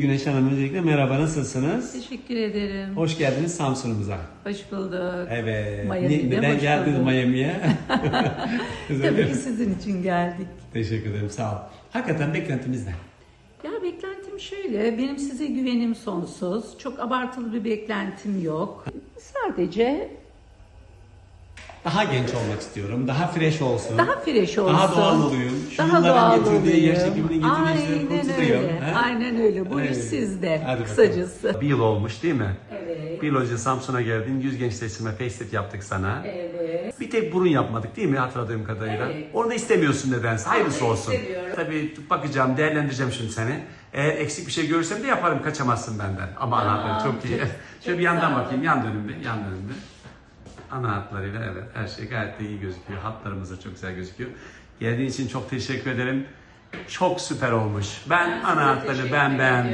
Güneş Hanım öncelikle merhaba nasılsınız? Teşekkür ederim. Hoş geldiniz Samsun'umuza. Hoş bulduk. Evet. Miami'de Ne- neden geldiniz. Miami'ye? Tabii ki sizin için geldik. Teşekkür ederim sağ ol. Hakikaten beklentimiz ne? Ya beklentim şöyle, benim size güvenim sonsuz. Çok abartılı bir beklentim yok. Sadece Daha genç olmak istiyorum. Daha fresh olsun. daha fresh olsun. Daha doğal olayım. Şu Daha doğal getirdiği, olayım. getirdiği Aynen öyle. He? Aynen öyle. Bu iş Evet. sizde. Hadi bakalım. Kısacası. Bir yıl olmuş değil mi? Evet. Bir yıl önce Samsun'a geldin. Yüz gençleştirme facelift yaptık sana. Evet. Bir tek burun yapmadık değil mi hatırladığım kadarıyla? Evet. Onu da istemiyorsun nedense. Hayırlısı Hayır, olsun. istemiyorum. Tabii bakacağım, değerlendireceğim şimdi seni. Eğer eksik bir şey görürsem de yaparım, kaçamazsın benden. Ama ana hatları çok iyi. Şöyle bir yandan bakayım, yan dönümde, yan dönümde. Ana hatlarıyla evet, her şey gayet de iyi gözüküyor. Hatlarımız da çok güzel gözüküyor. Geldiğin için çok teşekkür ederim. Çok süper olmuş. Ben, ana hatları ben beğendim.